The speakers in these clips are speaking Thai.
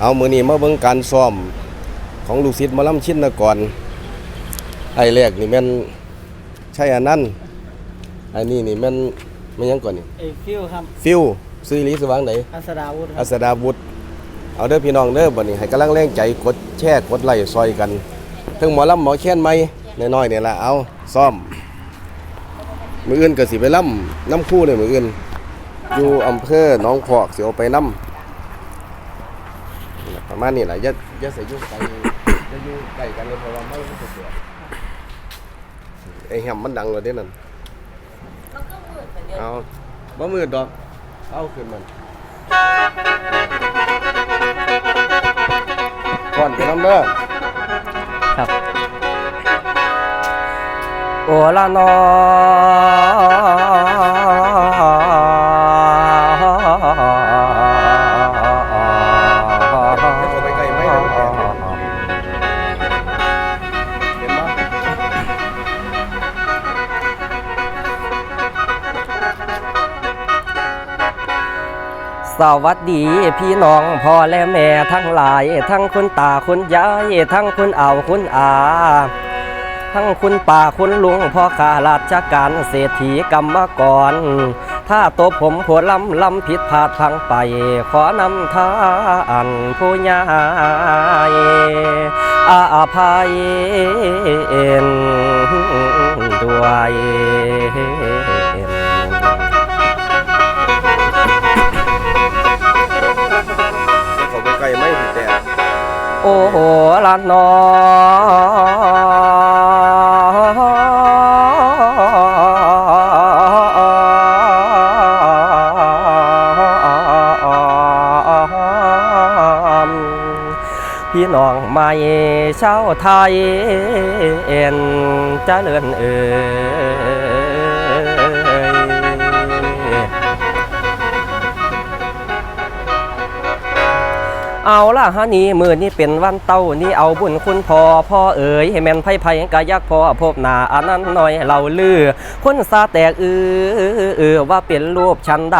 เอามือนี้มาเบิ่งการซ้อมของลูกศิษย์หมอลำชินนกรไอ้แรกนี่แม่นใช่อันนั้นไอ้นี่นี่แม่นแม่นหยังก่อนนี่เอยฟิวครับฟิวซื้อลีสว่างไหนอัสดาวุฒิคอัรับสดาบุตรเอาเด้อพี่น้องเด้อบัดนี้ให้กำลังแรงใจกดแชร์กดไลค์ซอยกันถึงหมอลำหมอแค้นไหมน้อยๆเนี่ยละเอาซ้อมมืออื่นก็สิไปล่ำน้ำคู่เลยมืออื่นอยู่อำเภอหนองพอกสิเอาไปน้ำนี่ล่ะ ประมาณนี้แหละอย่าอย่าใส่ยุ่งไกลอย่าอยู่ใกล้กันเลยเพราะว่าไม่มันจะเสียไอ้แฮมมันดังเลยเด้นั่นเอาบ่มืดดอก เอาขึ้นมันก่อนไปน้ำเด้อครับ โอละนอ สวัสดีพี่น้องพ่อและแม่ทั้งหลาย ทั้งคุณตาคุณยายทั้งคุณเอาคุณอา ทั้งคุณป่าคุณลุงพ่อข้าราชการเศรษฐีกรรมกร ถ้าตัวผมผัวลำลำผิดพลาดพังไป ขอนำทานผู้ยายอาภัยด้วย ละนอพี่น้องใหม่เช้าไทยเอ็นจะเจริญเอ่ย เอาล่ะฮะนี่มือนี่เป็นวันเต้านี่เอาบุญคุณพ่อพ่อเอ๋ยให้แม่นไพ่ไพ่กะยักพ่อพบหน้าอันนั้นหน่อยเราลือคนซาแตกเออเออว่าเป็นรูปชันใด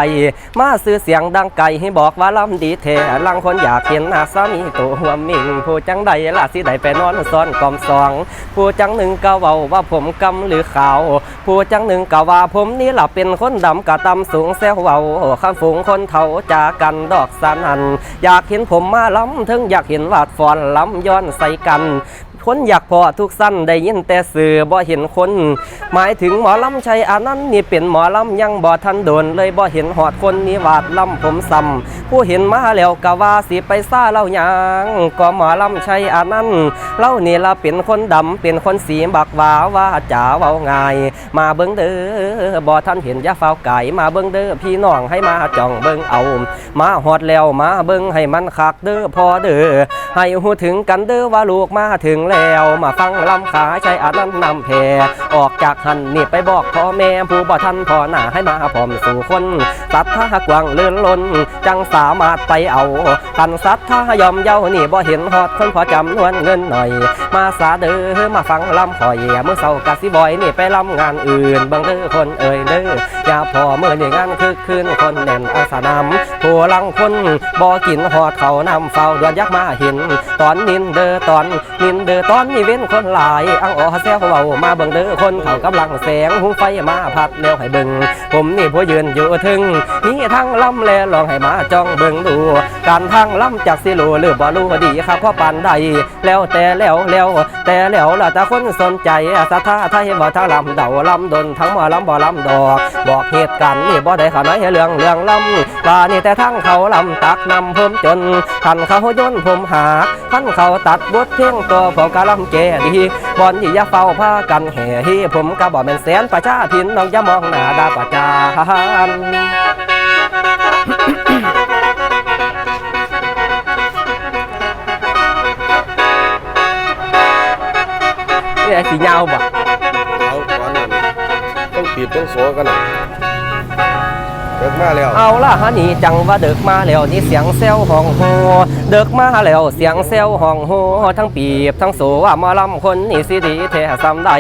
มาซื้อเสียงดังไกลให้บอกว่าลำดีแท้ลังคนอยากเห็นหน้าสามีตัวหัวมิงผู้จังใดล่ะสิได้ไปนอนซ้อนกอมสองผู้จังหนึ่งก็เว้าว่าผมกำหรือขาวผู้จังหนึ่งก็ว่าผมนี่ล่ะเป็นคนดำกะตำสูงแซวเว้าข้ามฝูงคนเฒ่าจากันดอกสันหันอยากเห็นผมมาล้ำถึงอยากเห็นวาดฟอนล้ำย้อนใส่กัน คนอยากพอทุกสั้นได้ยินแต่สื่อบ่เห็นคน หมายถึงหมอลำชัยอันนั้นนี่เป็นหมอลำยังบ่ทันโดน เลยบ่เห็นหอดคนนี่วาดลำผมซ้ำผู้เห็นมาแล้วกะว่าสิไปซ่าเล่าหยังก็หมอลำชัยอันนั้นเล่านี่ละเป็นคนดำเป็นคนสีบักว่าว่าจ๋าเว้าง่าย มาเบิ่งเด้อบ่ทันเห็นยาฟ้าวไก่มาเบิ่งเด้อพี่น้องให้มาจ้องเบิ่งเอา มาฮอดแล้วมาเบิ่งให้มันคักเด้อพอเด้อให้หูถึงกันเด้อว่าลูกมาถึงแล้ว มาฟังลำขาใช้อานั้นนำแพรออกจากหันนี่ไปบอกพ่อแม่ผู้บ่ทันพ่อหน้าให้มาพร้อมสู่คนสัทธากวางเลื่อนล้น จังสามารถไปเอาคันสัทธายอมเย้านี่บ่เห็นฮอดคนพอจำนวนเงินหน่อย มาสาเด้อมาฟังลำข่อยเมื่อเศร้ากะสิบอยนี่ไปลำงานอื่นบิ่งเด้อคนเอ่ยเด้ออย่าพอเมื่อนี่งานคึกคืนคนแน่นอาสนามผู้ลังคนบ่กินหอดเขานำเฝ้าดวนยักมาเห็น ตอนนินเด้อตอนนินเด้อตอนนี่เว้นคนหลายอังอ๋อแซวเว้ามาเบิ่งเด้อคนเขากำลังแสงหุงไฟมาพัดแล้วให้เบิ่งผมนี่ผู้ยืนอยู่ถึงนี่ทั้งลำแลลองให้มาจ้องเบิ่งดู การทางลำจากสิโลหรือบ่รู้ดีครับพราะปานใดแล้วแต่แล้วแล้วแต่แล้วล่ะแต่คนสนใจศรัทธาไทยบ่ทั้งลำเดาลำดนทั้งหมอลำบ่ลำดอก บอกเหตุการณ์นี่บ่ได้ขนาดเรื่องเรื่องลำว่านี่แต่ทั้งเขาลำตักนำผมจนทันเขาย่นผมหาทันเขาตัดบทเพียงตัวผมกะลำแก่ดีบอนที่อย่าเฝ้าพากันแห่ฮีผมก็บ่แม่นแสนประชาทินน้องอย่ามองหน้าดาประจานนี่ไอ้สียาวบ่เอาก่อนนั่นต้องปีบต้องโสกันน่ะเดี๋ยวพี่มาแล้ว เอาล่ะฮะนี่จังว่าเด็กมาแล้วนี่เสียงแซวห้องโฮ เด็กมาแล้วเสียงแซวห้องโฮทั้งปีบทั้งโสว่ามาลำคนนี่สิดีแท้ซ้ำใด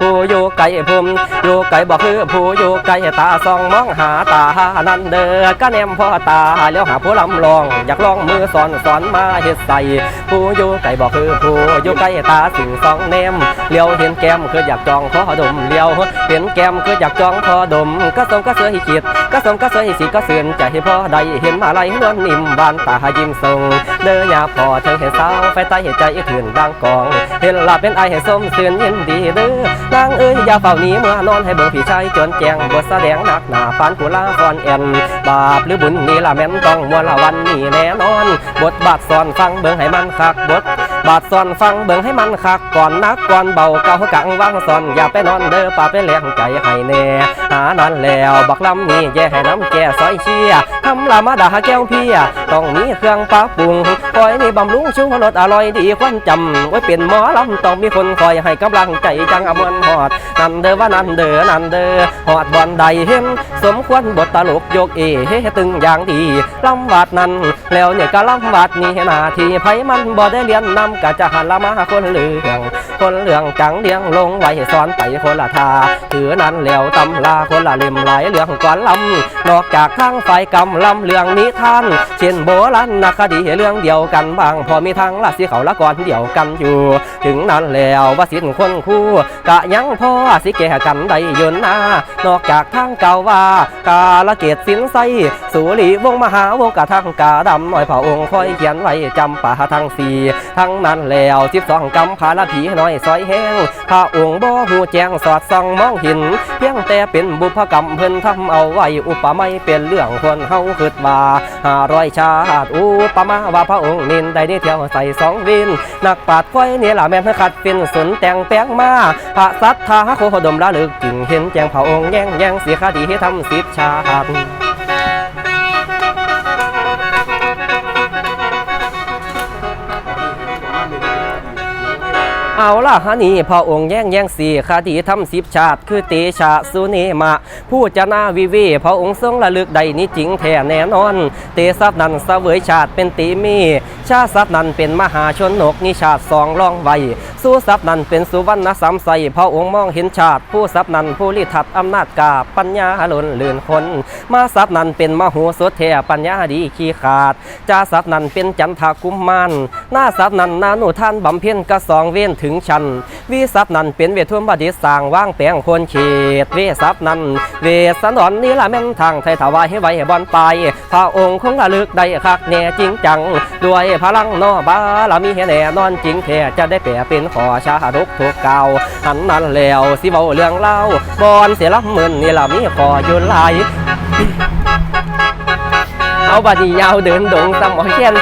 ผู้อยู่ไกลภูมิอยู่ไกลบ่คือผู้อยู่ไกลตาส่องมองหาตานั่นเด้อก็แนมพ่อตาแล้วหาผู้ลำลอง อยากลองมือสอนสอนมาเฮ็ดใส่ผู้อยู่ไกลบ่คือผู้อยู่ไกลตาสิ่งสองแนมเลี้ยวเห็นแก้มคืออยากจองขอดมเลี้ยวเห็นแก้มคืออยากจองขอดม ก็สมก็เสือให้คิดก็สมก็เสือให้สีก็เสือนใจพ่อใดเห็นมาไหลนวลนิ่มบานตายิ้มทรงเด้อยาพอเธอเห็นสาวไฟใต้เห็นใจถื่นดังกอง เห็นลาเป็นไอเห็นส้มเสือนยินดีเด้อนางเอ้ยยาเฝ้าหนีเมื่อนอนให้เบิ่งผีชายจนแจงบทแสดงหนักหนาปานกุลาฟอนเอ็นบาปหรือบุญนี่ละแม่นต้องมวลละวันนี่แน่นอน บทบาทสอนฟังเบิ่งให้มันคักบทาทสอนฟังเบิ่งให้มันคักก่อนนักก่อนเบาเก่ากังวางสอนอย่าไปนอนเด้อป่าไปแรงใจให้แน่หานั้นแล้วบักลำนี่แย่ให้น้ำแก่ซอยเชียทำลามาด่าแก้วเพียต้องมีเครื่องปลาปรุงคอยนี่บำรุงชูรสอร่อยดีควันจำไว้เป็นหมอลำต้องมีคนคอยให้กำลังใจจังอมวนหอดนั่นเด้อว่านั่นเด้อนั่นเด้อหอดบอลใดเห็นสมควรบทตลกยกเอเฮตึงอย่างดีลำวาดนั้นแล้วเนี่ยก็ลำวาดนี่นาทีไผมันบ่ได้เรียนนำกะจะหันละมาคนเหลือง คนเหลืองจังเลี้ยงลงไว้สอนไปคนละทาถือนั้นแล้วตำลาคนละเล่มหลายเรื่องก่อนลำนอกจากทางฝ่ายกำลำเรื่องนิทาน เช่นโบราณนักคดีเรื่องเดียวกันบาง พอมีทางละสิเขาละก่อนเดียวกันอยู่ ถึงนั้นแล้วว่าสินคนคู่กะยังพ่อสิแก่กันได้ยืนหน้านอกจากทางเก่าว่ากาละเกตสินไซสุรีวงมหาวงกะทางกาดำหน่อยพระองค์คอยเขียนไว้จำป่าทางสี่ทั้งนั้นแล้วสิบสองกำพาละผีน้อยซอยแห้งพระองค์บ่หูแจ้งสอดส่องมองเห็น เพียงแต่เป็นบุพกรรมเพิ่นทำเอาไว้อุปมาเป็นเรื่องคนเฮาคิดว่าห้าร้อยชาติอุปมาว่าพระองค์นินได้ได้เที่ยวใส่สองวิน นักปราดค่อยเนี่ยละแม่นขัดเป็นสนแต่งแปลงมาพระสัทธาโคดมละลึกจึงเห็นแจ้งพระองค์แย่งแย่งเสียคดีให้ทำสิบชาติ เอาล่ะฮะนี่พระองค์แย่งแย่งสีคดีทำสิบชาติ คือเตชะสุเนมะผู้จะนาวิเวพระองค์ทรงระลึกใดนี้จริงแท้แน่นอน เตทรัพย์นันเสวยชาติเป็นตีมี ชาติทรัพนันเป็นมหาชนนกนิชาติสองรองไว้สู้ทรัพนันเป็นสุวรรณสามใสพระองค์มองเห็นชาติ ผู้ทรัพนันผู้ลิทัดอำนาจกาปัญญาล้นเลือนคน มาทรัพนันเป็นมโหสถแท้ปัญญาดีขี้ขาด จาทรัพนันเป็นจันทากุมมารหน้าทรัพย์นั้นนานุท่านบำเพ็ญกระสองเว้นถึงชันวิทรัพนั้นเป็นเวทุมบดิสร้างว่างแปลงคนเขตเวทรัพนั้นเวสันดอนนี่ละแม่นทางไทยถวายให้ไว้บอนไปพระองค์คงระลึกได้คักแน่จริงจัง ด้วยพลังนอบาลามีแน่นอนจริงแท้จะได้แปลเป็นขอชาดกทุกเก่าหันนั้นแล้วสิเบาเรื่องเล่าบอนเสียรับหมื่นนี่ละมีขออยู่หลายเอาบัดนี้ยาวเดินดงสมอแค้น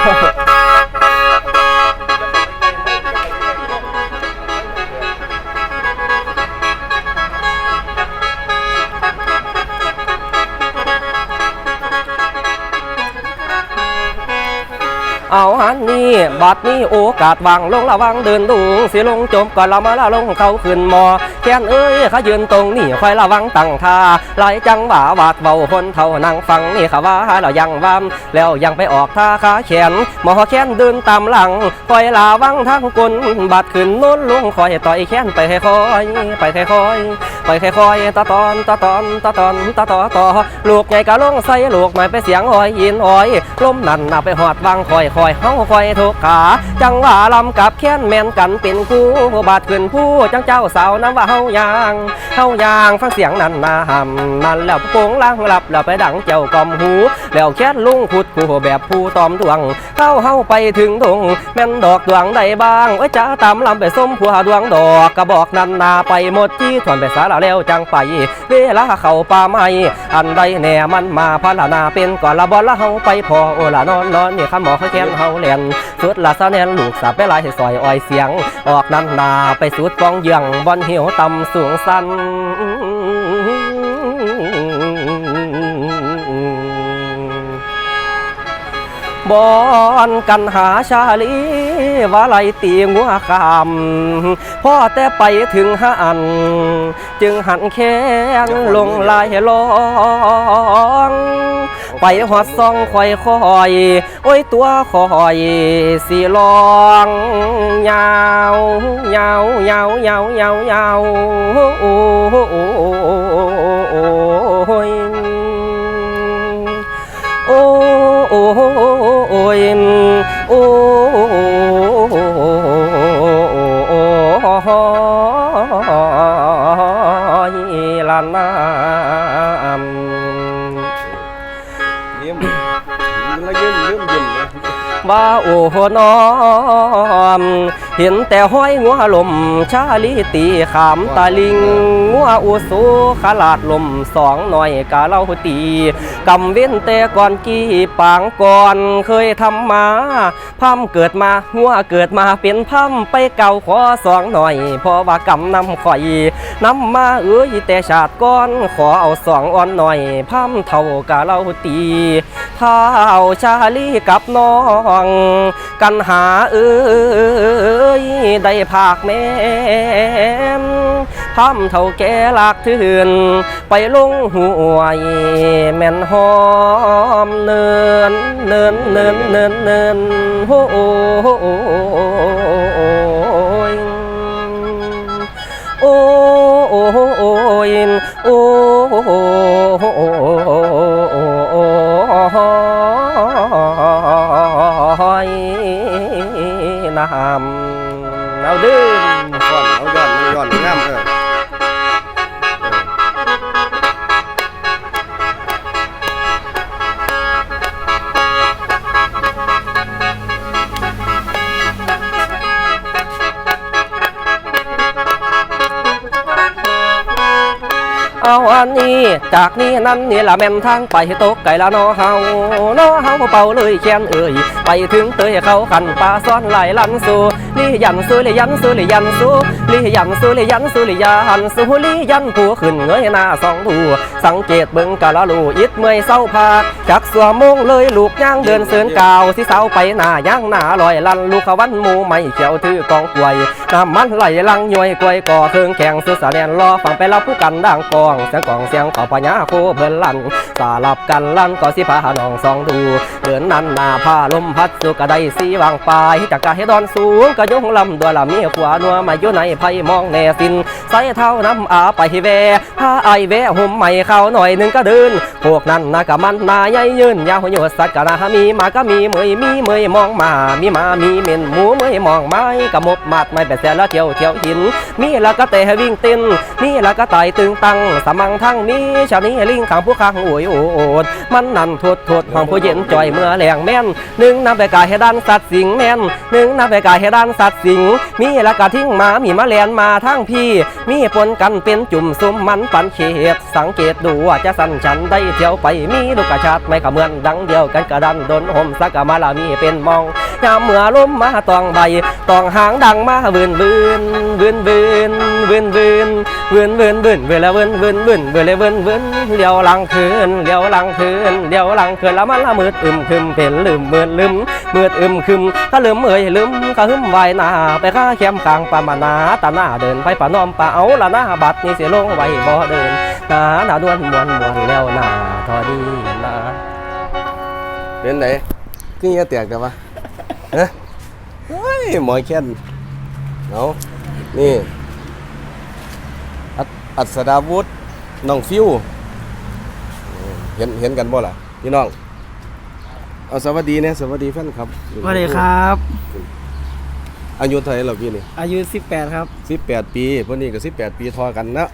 เอาหันนี่บัดนี้โอกาสวางลงระวังเดินดุงสิลงจมก่อนเรามาละลงเขาขึ้นมอแค้นเอ้ยเขายืนตรงนี่คอยระวังตั้งท่าไหลจังหวะบาดเบาคนเท่านั่งฟังนี่เขาว่าเรายังวามแล้วยังไปออกท่าขาแขนหมอแค้นเดินตามหลังคอยระวังทางกลบาดขึ้นโน้นลงคอยต่อยแค้นไปค่อยไปค่อยไปค่อยตาตอนตาตอนตาตอนตาต่อต่อลูกใหญ่กะลงใส่ลูกใหม่ไปเสียงอ้อยยินอ้อยลมนั่นน่ะไปหอดวางคอยคอยเฮาคอยทุกขา จังหว่าลำกับแค้นแมนกันเป็นคู่บาดขึ้นผู้จังเจ้าสาวน้ำว่าเฮายางเฮายางฟังเสียงนั่นนาหำนั่นแล้วโป่งล่างหลับแล้วไปดังเจ้ากอมหู แล้วแค้นลุงขุดกูแบบผู้ตอมดวงเข้าเฮาไปถึงดงแม่นดอกดวงใดบ้างไว้จ้าตามลำไปส้มผัวดวงดอกกระบอกนันนาไปหมดที่ถอนไปสาละแล้วจังไป เวลาเข้าป่าไม้อันใดแน่มันมาพาลนาเป็นก่อนละบอลละเฮาไปพอโอละนอนนอนนี่ข้าหมอเขาแค้นเฮาเลียนสุดละสะแนนลูกสาวไปลายให้ซอยอ้อยเสียง ออกนันนาไปสุดฟองเยืองบอนเหี่ยวต่ำสูงสันบอนกันหาชาลีว่าไหลตีงัวคำพ่อแต่ไปถึงหัน จึงหันแข้งลงลายลอง ไปหอดซองคอยคอยโอ้ยตัวคอยสีลองยาวยาวยาวยาวยาวยาวโอ้ยโอ้โอ้โอ้ยโอ้ย ว่าโอ้โหนอม เห็นแต่ห้อยงัวลม ชาลีตีขามตาลิงงัวอุสูขลาดลมสองหน่อยกะเล่าตีกำเว้นแต่ก่อนกี้ปางก่อนเคยทำมาพัมเกิดมางัวเกิดมาเป็นพัมไปเก่าขอสองหน่อยเพราะว่ากำนำข่อยนำมาเอ้ยแต่ชาติก่อนขอเอาสองอ่อนหน่อยพัมเท่ากะเล่าตีเท้าชาลีกับน้อง กันหาเอ้ย ได้ภาคแม่มทำเท่าแก่ลากทืนไปลงหวยแม่นหอมเนินเนินเนินเนินเนินโอ้ยโอ้โอ้โอ้ยโอ้ เดื้อก่อนเอาย้อนมันย้อนงามเออเอาอันนี้จากนี้นั่นนี่ละแม่นทางไปตกไก่ละนอเฮาเนอเฮาเป่าเลยแค้นเอ่ยไปถึงเตยเขาขันปลาซ้อนไหลลันสู ลิยันสูลิยันสูลิยันสูลิยันสูลิยันสูลิยันสูลิยันผู้ขึ้นเงยหน้าสองดูสังเกตเบิ่งกะละลูอิดเมื่อยเศร้าพาจักสัวมงเลยลูกย่างเดินเสินกาวสิเสาไปหน้าย่างหน้าลอยลันลูกขวันหมูไม่เขียวถือกองกล้วยน้ำมันไหลลังย่อยกล้วยก่อเครื่องแข่งสุดสะแดนรอฟังไปรับผู้กันด่างกองเสียงกองเสียงขอพญาโคเพิ่นลั่นสาลับกันลั่นก็สิพาน้องสองดูเดินนันหน้าผ้าลมพัดสุกระไดสีวางปลายจากกะให้ดอนสูงกะยงลำดัวลำมีขวานัวมาอยู่ในไพ่มองแน่สินใส่เท้าน้ำอาไปแวผ้าไอแวห่มใหม่เข้าหน่อยหนึ่งก็เดิน พวกนั้นนะกะมันนาใหญ่ยืนยาวโยดสักกะนะมีมาก็มีเมยมีเมยมองมา มีมามีเม่นหมูเมยมองไม้กะมบมัดไม่แบบแสนละเที่ยวเที่ยวหิน มีละก็แต่วิ่งเต้นมีละก็ไต่ตึงตังสมังทั้งมีชาวนี้ลิงขังผู้ขังโอยโอดมันนั่นทดทดห้องผู้เย็นจ่อยเมื่อแหลงแม่นหนึ่งนำไปกายให้ด้านสัตว์สิงแม่นหนึ่งนำไปกายให้ด้านสัตว์สิง มีละกะทิ้งมา มีมาแลนมาทั้งพี่ มีปนกันเป็นจุ่มซุมมันปันเขตสังเกตดูว่าจะสั่นฉันได้เที่ยวไป มีลูกกระชาดไม่ขมือนดังเดียวกันกระดันดนห่มสักมาลามีเป็นมองยามเมื่อลมมาตองใบตองหางดังมาเบืนเบืนเบืนเบืนเบืนเบืนเบืนเบืนบืนเวลาบืนเบืนบืนเวลาบืนบืนเลี้ยวหลังคืนเลี้ยวหลังคืนเลี้ยวหลังคืนแล้วมันละมืดอึมคึมเป็นลืมเมืดลืม เมืดอึมคึมถ้าลืมเอ่ยลืมก็หึมไว้หน้าไปข้าแคมกลางปามานาตาหน้าเดินไปป่านอมป่าเอาละหน้าบัดนี่เสียลงไว้บ่เดินหน้าหน้าดวนมวนมวนแล้วหน้าทอดีนะเป็นไหนคือเงี้ยแตกแต่ว่าฮะเฮ้ยหมอแค้นเอานี่อัศอัศดาวุฒิน้องฟิว เห็นเห็นกันบ่ล่ะพี่น้อง เอาสวัสดีเนี่ยสวัสดีแฟนครับสวัสดีครับ อายุเท่าไหร่แล้วพี่นี่อายุ 18 ครับสิบแปดปีพวกนี้ก็สิบแปดปีทอกันนะ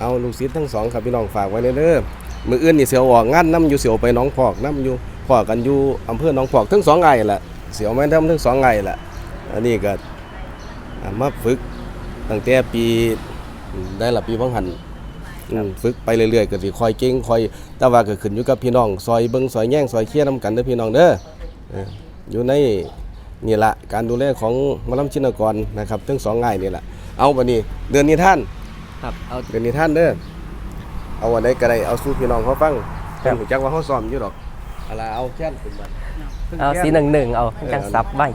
เอาลูกศิษย์ทั้งสองครับพี่น้องฝากไว้ในเด้อมืออื่นนี่เสียวออกงานน้ำอยู่เสียวไปหน้องพอกน้ำอยู่พอกันอยู่อำเภอหน้องพอกทั้งสองไงแหละเสียวแม่น้ำทั้งสองไงแหละอันนี้ก็อ่ามาฝึกตั้งแต่ปีได้ละปีพังหันอืม ฝึกไปเรื่อยๆก็สิคอยเก่งคอยแต่ว่าก็ขึ้นอยู่กับพี่น้องซอยเบิ้งซอยแย่งซอยเคลียร์น้ำกันเด้อพี่น้องเด้อเอออยู่ในนี่ละการดูแลของหมอลำชินกรนะครับทั้งสองไงนี่แหละเอาบันนี้เดือนนี้ท่านครับเอาเดือนนี้ท่านเด้อเอาวันใดก็ได้เอาสู้พี่น้องเขาฟังครับผมจักว่าเขาซ้อมอยู่ดอกอะไรเอาแค่นขึ้นมาเอาสีหนึ่งหนึ่งเอาจังซับไว้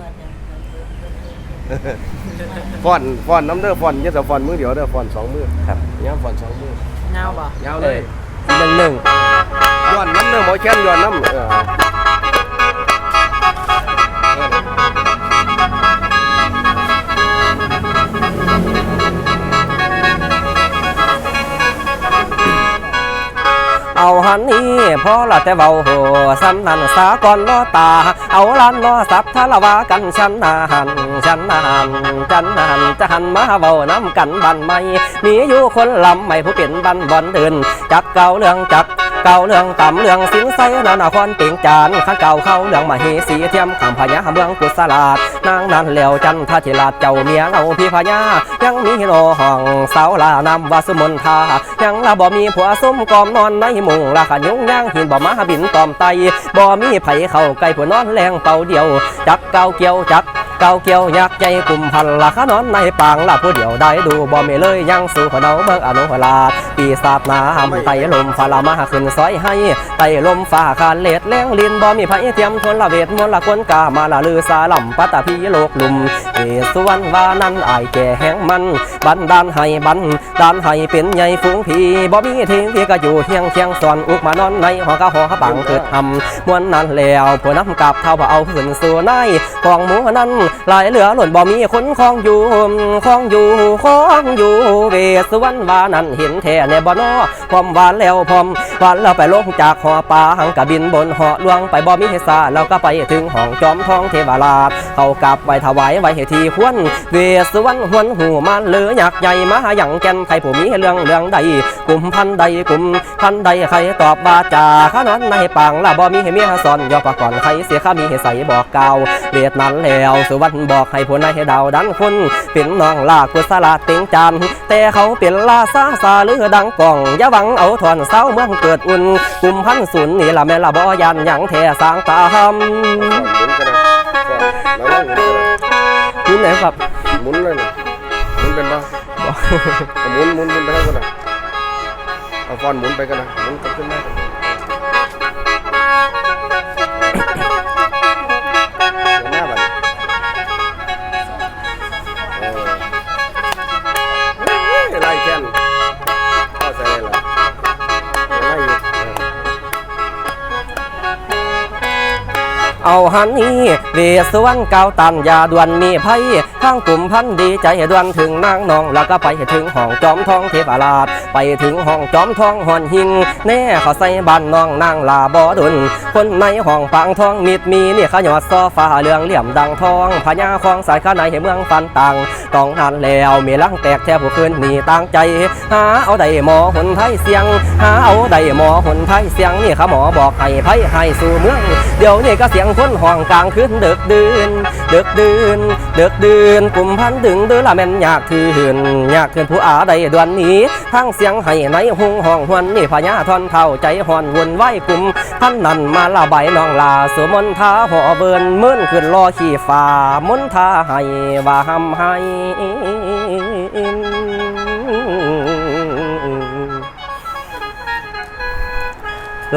เฟอนฟอนน้ำเด้อฟอนอยาแต่ฟอนมือเดียวเด้อฟอนสองมือครับเนี่ยฟอนสองมือ เงาป่ะยาวเลยหนึ่งหนึ่งย้อนน้ำเด้อหมอแค้นย้อนน้ำเออ เอาหันนี้พอละแต่เบาโหสำนันสาก่อนล้อตา เอาลันล้อสับทะละวากันฉันนาหันฉันนาหันฉันนาหันจะหันมาเบาน้ำกันบันไม่มีอยู่คนลำไม่ผู้เป็นบันบอนเดินจักเก่าเรื่องจัก เก่าเรื่องต่ำเรื่องสินไซนานาคอนเปียงจานข้าเก่าเข้าเรื่องมาเฮสีเทียมขังพญาเมืองกุศลาดนางนั้นแล้วจันทธิราชเจ้าเมียเราพี่พญายังมีโลห้องสาวลานำวาสมนทายังละบ่มีผัวส้มกอมนอนในมุงละขันยุงย่างหินบ่มาบินตอมไตบ่มีไผเข้าใกล้ผัวนอนแรงเป่าเดียว จักเก่าเกี่ยวจัก เก่าเกี่ยวยักษ์ใจกลุ่มพันละขนอนในปางละผู้เดียวได้ดูบ่มีเลยยังสู่ขนเอาเมืองอนุพลาดปีศาจน้ำไตลมฟ้าละมาขึ้นซอยให้ไตลมฟ้าคานเลดแรงลินบ่มีไผเทียมทนละเวทมนต์ละคนกามาละลือสาลำปัตตพีโลกลุ่มเอสวรรณวานั้นอแก่แห้งมันบันดาลให้บันดาลให้เป็นใหญ่ฝูงผีบ่มีทิ้งที่ก็อยู่เฮียงเคียงสอนอุกมานอนในหอกะหอปังเกิดทำมวนนั้นแล้วผู้นำกับเท่าเอาขึ้นสู่ในของหมูนั้นหลายเหลือหล่นบ่มีคนคองอยู่คองอยู่คองอยู่เวสวรรณวานันเห็นแท้ในบ่นอพร้อมหวานแล้วพร้อมหวานแล้วไปลงจากหอปลาหังกะบินบนหอลวงไปบ่มีเฮสาแล้วก็ไปถึงห้องจอมทองเทวราชเขากลับไว้ถวายไว้ให้ทีควรเวสวรรณหวนหูมันเหลืออยากใหญ่มาหยังแก่นใครผู้มีเรื่องเรื่องใดกลุ่มพันใดกลุ่มพันใดใครตอบว่าจาข้านอนในปังละบ่มีให้เมียสอนย่อปากก่อนใครเสียข้ามีให้ใส่บอกเก่าวเวทนั้นแล้วสวรรณบอกให้ผู้นายให้ดาวดันคน เป็นน้องลากกุศลาดเต็งจานแต่เขาเป็นลาซาซาหรือดังกล่องอย่าหวังเอาถอนเศร้าเมืองเกิดอุ่นกลุ่มพันศูนย์นี่ละแม่ละบ่ยันหยังแท้สร้างตาหฟอนหมุนกันนะฟอนแล้วหมุนกันนะำนี่ไหนครับหมุนเลยนะหมุนเป็นปะเอาหมุนหมุนหมุนไปให้กันนะเอาฟอนหมุนไปกันนะหมุนกลับขึ้นมา เอาฮันนี่เวสวรรณเกาตันยาด่วนมีไพ่ข้างกลุ่มพันดีใจด่วนถึงนางนองแล้วก็ไปถึงห้องจอมทองเทพราช ไปถึงห้องจอมทองหอนหิง แน่เขาใส่บ้านน้องนางลาบอดุลคนในห้องปางทองมิดมีนี่ขยอดซอฟ้าเหลืองเหลี่ยมดังทองพญาคองสายข้าในเหเมืองฟันตัง ต้องหันแล้ว มีลังแตกแทบผู้คืนนี่ตั้งใจ หาเอาได้หมอหนไทยเสียง หาเอาได้หมอหนไทยเสียงนี่ขาหมอบอกให้ไพ่ให้สู่เมือง เดี๋ยวนี้ก็เสียงคนห้องกลางคืนเดึกดื่นเดึกดื่นเดึกดื่นกลุ่มพันดึงเดือละแม่นอยากถือหืนอยากถืนผู้อาใดดวนนี้ทั้งเสียงให้ในหงห้องหวนนี่พญาทอนเท่าใจหอนวนไหวกลุ่มพันนั่นมาละใบน้องลาสวมนทาห่อเบินมื่นขึ้นรอขี่ฟ้ามนทาให้ว่าหำให้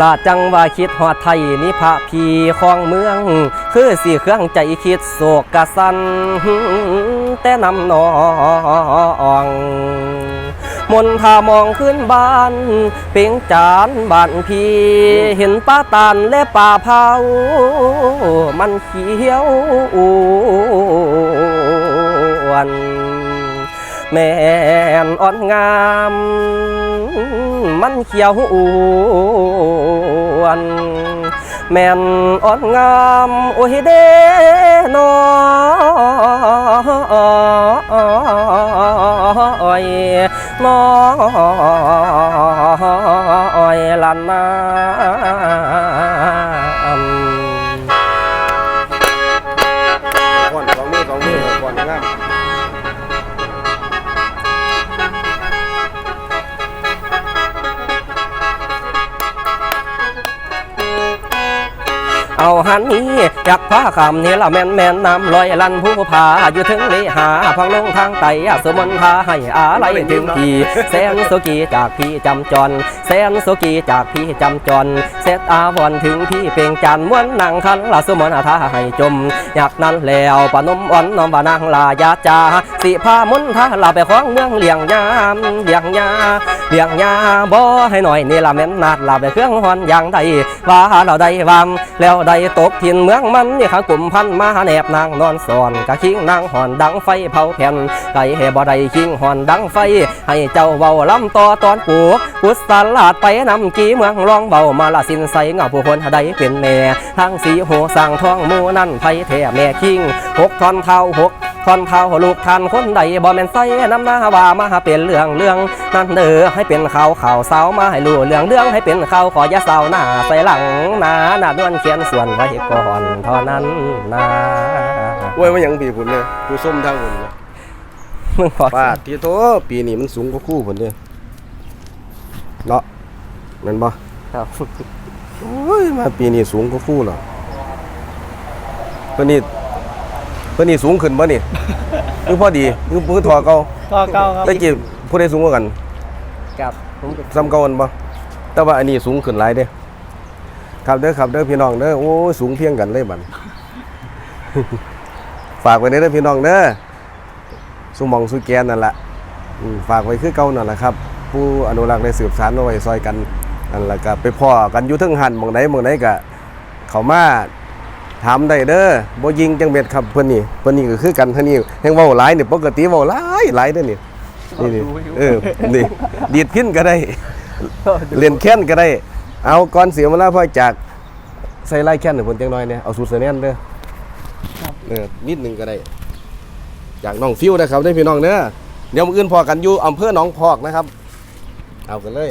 ลาจังว่าคิดฮอดไทยนี่พะพีของเมือง คือสีเครื่องใจคิดโศกกะสัน แต่นำนองมนทามองขึ้นบ้าน เปียงจานบ้านพีเห็นป้าตานและป่าเผา มันเขียวอ วนแม่นอ่อนงาม มันเขียวอวนแม่นอ่อนงามโอ้ยเด้นอยน้อยลันนา เอาหันนี้อยากพาคำนี่ละแมนแมนน้ำลอยลันผู้พาอยู่ถึงเลหาพังลงทางไตสมนพาให้อาไลถึงทีแสนสุกีจากพี่จำจรแสนสุกีจากพี่จำจรเซตอาวรถึงพี่เป่งจันม้วนนางคันลาสุมนอาทาให้จมอยากนั้นแล้วปนมอ่อนน้อมบานางลายาจาสิพามนทาลาไปของเมืองเลียงยามเลียงยาเลียงยาบ่ให้หน่อยนี่ละแม่นนาดลาไปเครื่องฮอนอย่างใดว่าเราได้วามแล้วได้ตกถิ่นเมืองมันนี่ข้ากลุ่มพันมาแนบนางนอนสอนกะคิงนางหอนดังไฟเผาแผ่นไก่เฮบ่ได้คิงหอนดังไฟ ให้เจ้าเบาลำต่อตอนปลูกกุศลาดไปนำกีเมืองรองเบามาละสินใสเงาผู้คนใดเป็นแม่ทั้งสีโหสั่งทองมูนั่นไผแท้แม่คิงหกทอนเท้าหก ทอนเท้าลูกทันคนใดบ่แม่นใส่น้ำหน้าว่ามาเป็นเรื่องเรื่องนั่นเด้อให้เป็นข่าวข่าวสาวมาให้รู้เรื่องเรื่องให้เป็นข่าวขออย่าเศร้าหน้าใส่หลังหนาหน้าด้วนเขียนส่วนไว้ก่อนเท่านั้นนะโอ้ยมันหยังปีพุ่นเลยผู้ส้มทางพุ่นเลยมึงขอปาดที่โตปีนี้มันสูงกว่าคู่พุ่นเด้เนาะแม่นบ่ครับโอ้ยมาปีนี้สูงกว่าคู่เหรอเพิ่นนี่ เพิ่นนี่สูงขึ้นบ่นี่ คือพอดีคือมือทอเก่าก็เก้าครับตะกี้ผู้ใดสูงกว่ากันครับผมก็ซ้ำเก่ากันบ่แต่ว่าอันนี้สูงขึ้นหลายเด้ครับเด้อครับเด้อพี่น้องเด้อโอ้ยสูงเพียงกันเลยบัด ฝากไว้เด้อพี่น้องเด้อสุหมองสุแกนนั่นล่ะอืมฝากไว้คือเก่านั่นแหละครับ ผู้อนุรักษ์ได้สืบสานเอาไว้ซอยกันนั่นแหละก็ไปพ่อกันอยู่เทั้งหันหมองไหนหมองไหนก็เขามา ถามได้เด้อบ่ยิงจังเบ็ดครับเพิ่นนี่เพิ่นนี่ก็คือกันเท่านี้แฮงเว้าหลายนี่ปกติเว้าหลายหลายเด้อนี่นี่นี่เออนี่ดีดพินก็ได้เรียนแค้นก็ได้ เอาก่อนเสียมาแล้วพ่อจากใส่ไล่แค้นหนึ่งคนจังน้อยเนี่ยเอาสูตรเสนียนเด้อเออนิดหนึ่งก็ได้จากน้องฟิวนะครับได้อพี่น้องเด้อเดี๋ยวมื้ออื่นพอกันอยู่อำเภอหนองพอกนะครับ เอากันเลย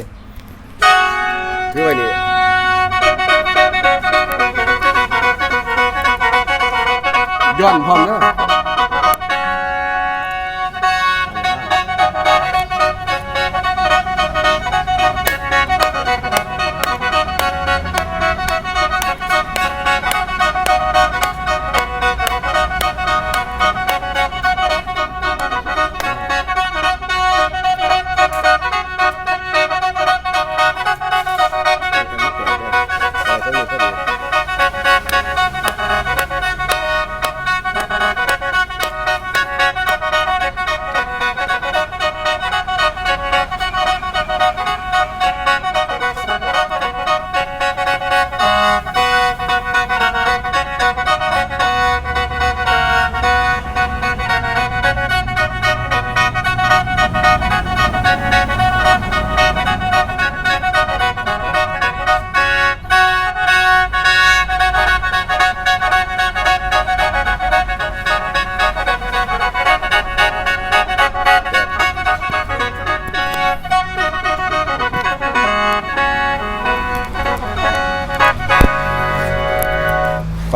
คือไว้นี่ ย้อนพร้อมเด้อ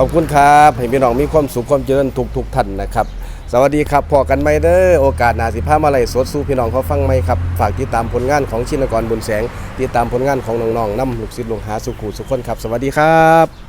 อบคุณครับให้พี่น้องมีความสุขความเจริญทุกทุกๆท่านนะครับ สวัสดีครับพอกันไหมเด้อโอกาสหนาสิพามาไล่สดสู้พี่น้องเขาฟังไหมครับ ฝากติดตามผลงานของชินกรบุญแสง ติดตามผลงานของน้องๆน้ำลูกศิษย์ลูกหาสุขูสุขคนครับ สวัสดีครับ